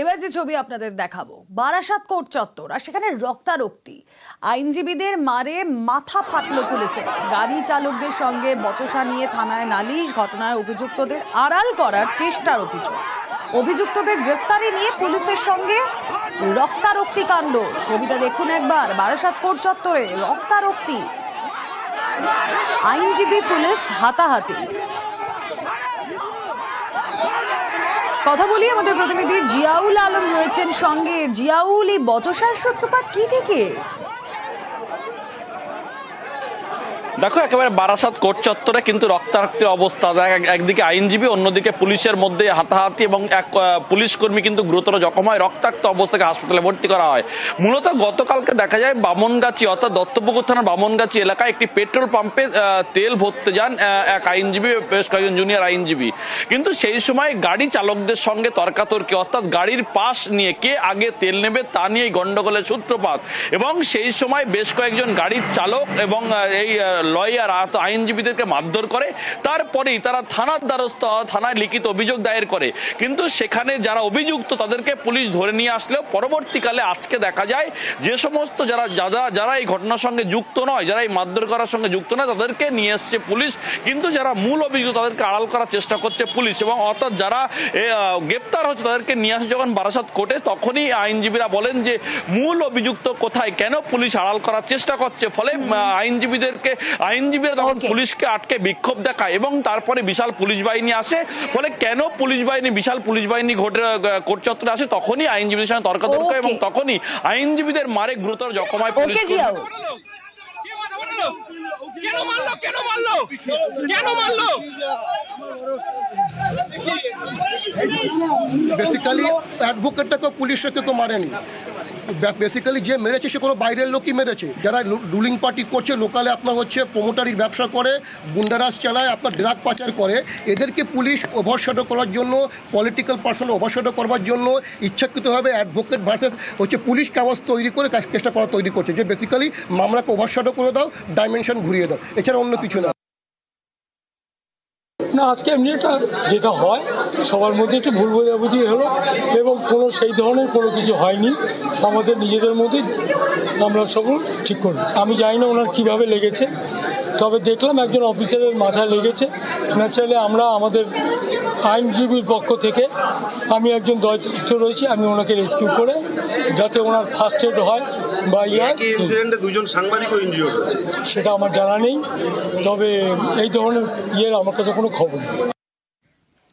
এবার যে ছবি আপনাদের দেখাবো, বারাসাত কোর্ট চত্বর, আর সেখানে রক্তারক্তি। আইনজীবীদের মারে মাথা ফাটলো পুলিশের গাড়ি চালকদের সঙ্গে বচসা নিয়ে থানায় নালিশ, ঘটনায় অভিযুক্তদের আড়াল করার চেষ্টার অভিযোগ। অভিযুক্তদের গ্রেফতারি নিয়ে পুলিশের সঙ্গে রক্তারক্তি কাণ্ড। ছবিটা দেখুন একবার, বারাসাত কোর্ট চত্বরে রক্তারক্তি। আইনজীবী পুলিশ হাতাহাতি। কথা বলি আমাদের প্রতিনিধি জিয়াউল আলম রয়েছেন সঙ্গে। জিয়াউল এই বচসার সূত্রপাত কি থেকে? দেখো, একেবারে বারাসাত কোর্ট চত্বরে কিন্তু রক্তারক্তির অবস্থা। একদিকে আইনজীবী, অন্যদিকে পুলিশের মধ্যে হাতাহাতি এবং এক পুলিশ কর্মী কিন্তু গুরুতর জখম হয়। রক্তাক্ত অবস্থাকে হাসপাতালে ভর্তি করা হয়। মূলত গতকালকে দেখা যায় বামনগাছি, অর্থাৎ দত্তপুকুর থানার বামনগাছি এলাকায় একটি পেট্রোল পাম্পে তেল ভরতে যান এক আইনজীবী, বেশ কয়েকজন জুনিয়র আইনজীবী। কিন্তু সেই সময় গাড়ি চালকদের সঙ্গে তর্কাতর্কি, অর্থাৎ গাড়ির পাশ নিয়ে কে আগে তেল নেবে তা নিয়েই গন্ডগোলের সূত্রপাত। এবং সেই সময় বেশ কয়েকজন গাড়ির চালক এবং এই লয়ার আইনজীবীদেরকে মারধর করে, তারপরেই তারা থানার দ্বারস্থ, থানায় লিখিত অভিযোগ দায়ের করে। কিন্তু সেখানে যারা অভিযুক্ত তাদেরকে পুলিশ ধরে নিয়ে আসলেও পরবর্তীকালে আজকে দেখা যায় যে সমস্ত যারা যারা যারা এই ঘটনার সঙ্গে যুক্ত নয়, যারা এই মারধর করার সঙ্গে যুক্ত নয়, তাদেরকে নিয়ে এসছে পুলিশ। কিন্তু যারা মূল অভিযুক্ত তাদেরকে আড়াল করার চেষ্টা করছে পুলিশ এবং অর্থাৎ যারা গ্রেপ্তার হচ্ছে তাদেরকে নিয়ে আসে যখন বারাসাত কোর্টে, তখনই আইনজীবীরা বলেন যে মূল অভিযুক্ত কোথায়, কেন পুলিশ আড়াল করার চেষ্টা করছে? ফলে আইনজীবীদেরকে আইনজীবীরা তখন পুলিশকে আটকে বিক্ষোভ দেখায় এবং তারপরে বিশাল পুলিশ বাহিনী আসে। বলে কেন পুলিশ বাহিনী বিশাল পুলিশ বাহিনী ঘটে কোর্ট চত্বরে আসে? তখনই আইনজীবীদের সঙ্গে তর্কাতর্ক. এবং তখনই আইনজীবীদের মারে গুরুতর জখম হয় পুলিশ কেন মারলো? কেন মারলো? কেন মারলো? বেসিক্যালি অ্যাডভোকেটটাকে পুলিশে কেউ মারেনি। বেসিক্যালি যে মেরেছে, সে কোনো বাইরের লোকই মেরেছে। যারা রুলিং পার্টি করছে লোকালে আপনার হচ্ছে প্রমোটারির ব্যবসা করে, গুন্ডারাজ চালায়, আপনার ড্রাগ পাচার করে, এদেরকে পুলিশ ওভারশ্যাডো করার জন্য পলিটিক্যাল পার্সন ওভারশ্যাডো করবার জন্য ইচ্ছাকৃতভাবে অ্যাডভোকেট ভার্সেস হচ্ছে পুলিশ কাগজ তৈরি করে চেষ্টা করা তৈরি করছে। যে বেসিক্যালি মামলাকে ওভারশ্যাডো করে দাও ডাইমেনশন ঘুরিয়ে দাও। এছাড়া অন্য কিছু না। না, আজকে এমনি একটা যেটা হয়, সবার মধ্যে একটু ভুল বোঝাবুঝি হলো এবং কোনো সেই ধরনের কোনো কিছু হয়নি। আমাদের নিজেদের মধ্যে আমরা সব ঠিক করি আমি জানি না ওনার কীভাবে লেগেছে, তবে দেখলাম একজন অফিসারের মাথায় লেগেছে। ন্যাচারালি আমরা আমাদের আইনজীবীর পক্ষ থেকে আমি একজন দায়িত্ব রয়েছি আমি ওনাকে রেস্কিউ করে যাতে ওনার ফার্স্ট এড হয় বা ইনসিডেন্টে দুজন সাংবাদিক ইনজিওর্ড হয়েছে। সেটা আমার জানা নেই তবে এই ধরনের ইয়ের আমার কাছে কোনো খবর নেই।